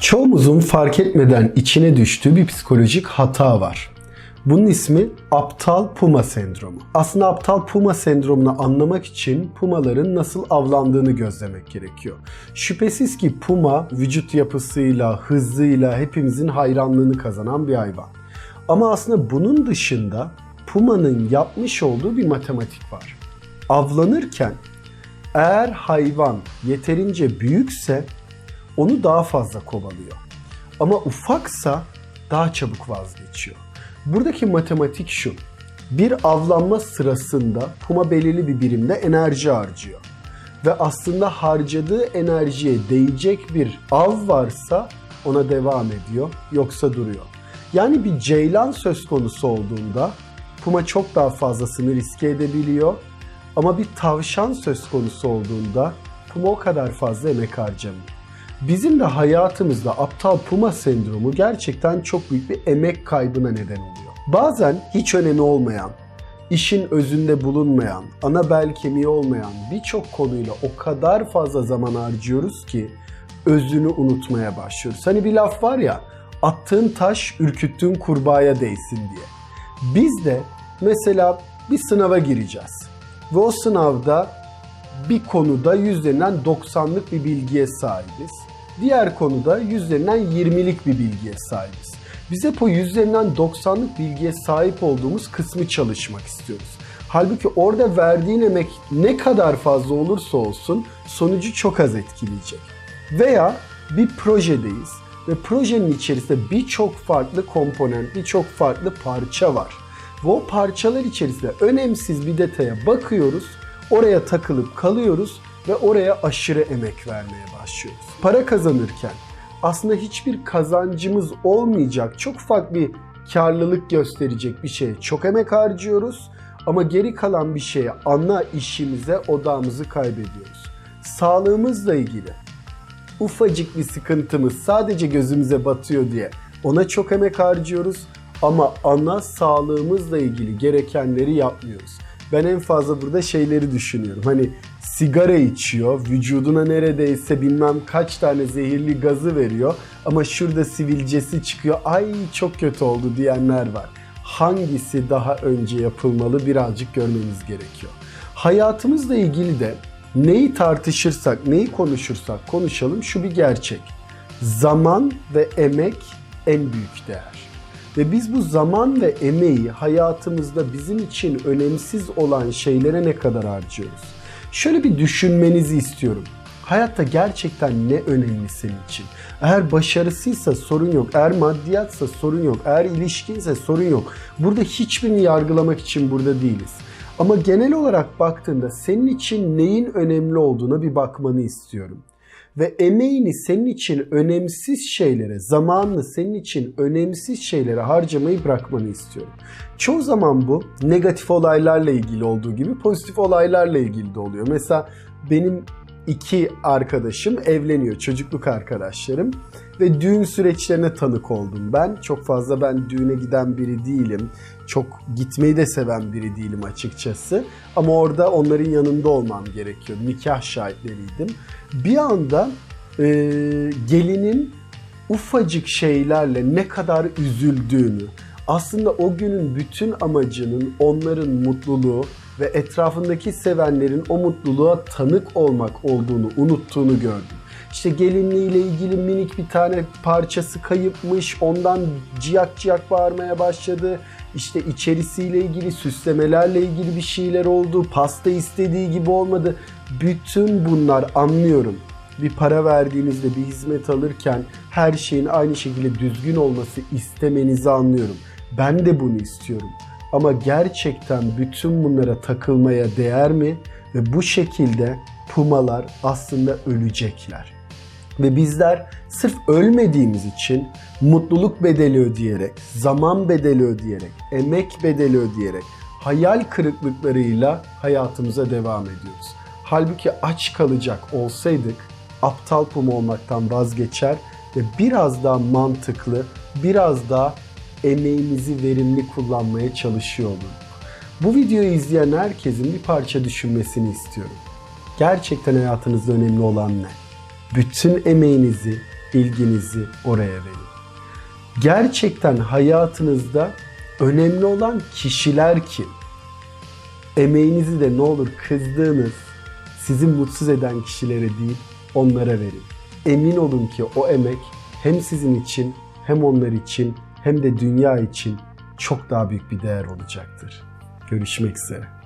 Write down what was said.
Çoğumuzun fark etmeden içine düştüğü bir psikolojik hata var. Bunun ismi aptal puma sendromu. Aslında aptal puma sendromunu anlamak için pumaların nasıl avlandığını gözlemek gerekiyor. Şüphesiz ki puma vücut yapısıyla, hızıyla hepimizin hayranlığını kazanan bir hayvan. Ama aslında bunun dışında pumanın yapmış olduğu bir matematik var. Avlanırken eğer hayvan yeterince büyükse onu daha fazla kovalıyor. Ama ufaksa daha çabuk vazgeçiyor. Buradaki matematik şu. Bir avlanma sırasında puma belirli bir birimde enerji harcıyor. Ve aslında harcadığı enerjiye değecek bir av varsa ona devam ediyor, yoksa duruyor. Yani bir ceylan söz konusu olduğunda puma çok daha fazlasını riske edebiliyor. Ama bir tavşan söz konusu olduğunda puma o kadar fazla emek harcamıyor. Bizim de hayatımızda aptal puma sendromu gerçekten çok büyük bir emek kaybına neden oluyor. Bazen hiç önemi olmayan, işin özünde bulunmayan, ana bel kemiği olmayan birçok konuyla o kadar fazla zaman harcıyoruz ki özünü unutmaya başlıyoruz. Hani bir laf var ya, attığın taş ürküttüğün kurbağaya değsin diye. Biz de mesela bir sınava gireceğiz. Ve o sınavda bir konuda yüzlerinden 90'lık bir bilgiye sahibiz. Diğer konuda yüzlerinden 20'lik bir bilgiye sahibiz. Biz hep o yüzlerinden 90'lık bilgiye sahip olduğumuz kısmı çalışmak istiyoruz. Halbuki orada verdiğin emek ne kadar fazla olursa olsun sonucu çok az etkileyecek. Veya bir projedeyiz ve projenin içerisinde birçok farklı komponent, birçok farklı parça var. Ve o parçalar içerisinde önemsiz bir detaya bakıyoruz, oraya takılıp kalıyoruz ve oraya aşırı emek vermeye başlıyoruz. Para kazanırken aslında hiçbir kazancımız olmayacak, çok ufak bir karlılık gösterecek bir şeye çok emek harcıyoruz ama geri kalan bir şeye, ana işimize odağımızı kaybediyoruz. Sağlığımızla ilgili ufacık bir sıkıntımız sadece gözümüze batıyor diye ona çok emek harcıyoruz ama ana sağlığımızla ilgili gerekenleri yapmıyoruz. Ben en fazla burada şeyleri düşünüyorum. Hani sigara içiyor, vücuduna neredeyse bilmem kaç tane zehirli gazı veriyor ama şurada sivilcesi çıkıyor. Ay çok kötü oldu diyenler var. Hangisi daha önce yapılmalı birazcık görmemiz gerekiyor. Hayatımızla ilgili de neyi tartışırsak, neyi konuşursak konuşalım şu bir gerçek. Zaman ve emek en büyük değer. Ve biz bu zaman ve emeği hayatımızda bizim için önemsiz olan şeylere ne kadar harcıyoruz? Şöyle bir düşünmenizi istiyorum. Hayatta gerçekten ne önemli senin için? Eğer başarısıysa sorun yok. Eğer maddiyatsa sorun yok. Eğer ilişkinse sorun yok. Burada hiçbirini yargılamak için burada değiliz. Ama genel olarak baktığında senin için neyin önemli olduğuna bir bakmanı istiyorum ve emeğini senin için önemsiz şeylere, zamanını senin için önemsiz şeylere harcamayı bırakmanı istiyorum. Çoğu zaman bu negatif olaylarla ilgili olduğu gibi pozitif olaylarla ilgili de oluyor. Mesela benim iki arkadaşım evleniyor, çocukluk arkadaşlarım ve düğün süreçlerine tanık oldum ben. Çok fazla ben düğüne giden biri değilim. Çok gitmeyi de seven biri değilim açıkçası. Ama orada onların yanında olmam gerekiyor. Nikah şahitleriydim. Bir anda e, gelinin ufacık şeylerle ne kadar üzüldüğünü, aslında o günün bütün amacının onların mutluluğu ve etrafındaki sevenlerin o mutluluğa tanık olmak olduğunu unuttuğunu gördüm. İşte gelinliğiyle ilgili minik bir tane parçası kayıpmış, ondan ciyak ciyak bağırmaya başladı. İşte içerisiyle ilgili, süslemelerle ilgili bir şeyler oldu. Pasta istediği gibi olmadı. Bütün bunlar anlıyorum. Bir para verdiğinizde bir hizmet alırken her şeyin aynı şekilde düzgün olması istemenizi anlıyorum. Ben de bunu istiyorum. Ama gerçekten bütün bunlara takılmaya değer mi? Ve bu şekilde pumalar aslında ölecekler. Ve bizler sırf ölmediğimiz için mutluluk bedeli ödeyerek, zaman bedeli ödeyerek, emek bedeli ödeyerek, hayal kırıklıklarıyla hayatımıza devam ediyoruz. Halbuki aç kalacak olsaydık aptal puma olmaktan vazgeçer ve biraz daha mantıklı, biraz daha emeğimizi verimli kullanmaya çalışıyor olurduk. Bu videoyu izleyen herkesin bir parça düşünmesini istiyorum. Gerçekten hayatınızda önemli olan ne? Bütün emeğinizi ilginizi oraya verin. Gerçekten hayatınızda önemli olan kişiler kim? Emeğinizi de ne olur kızdığınız, sizi mutsuz eden kişilere değil, onlara verin. Emin olun ki o emek hem sizin için hem onlar için hem de dünya için çok daha büyük bir değer olacaktır. Görüşmek üzere.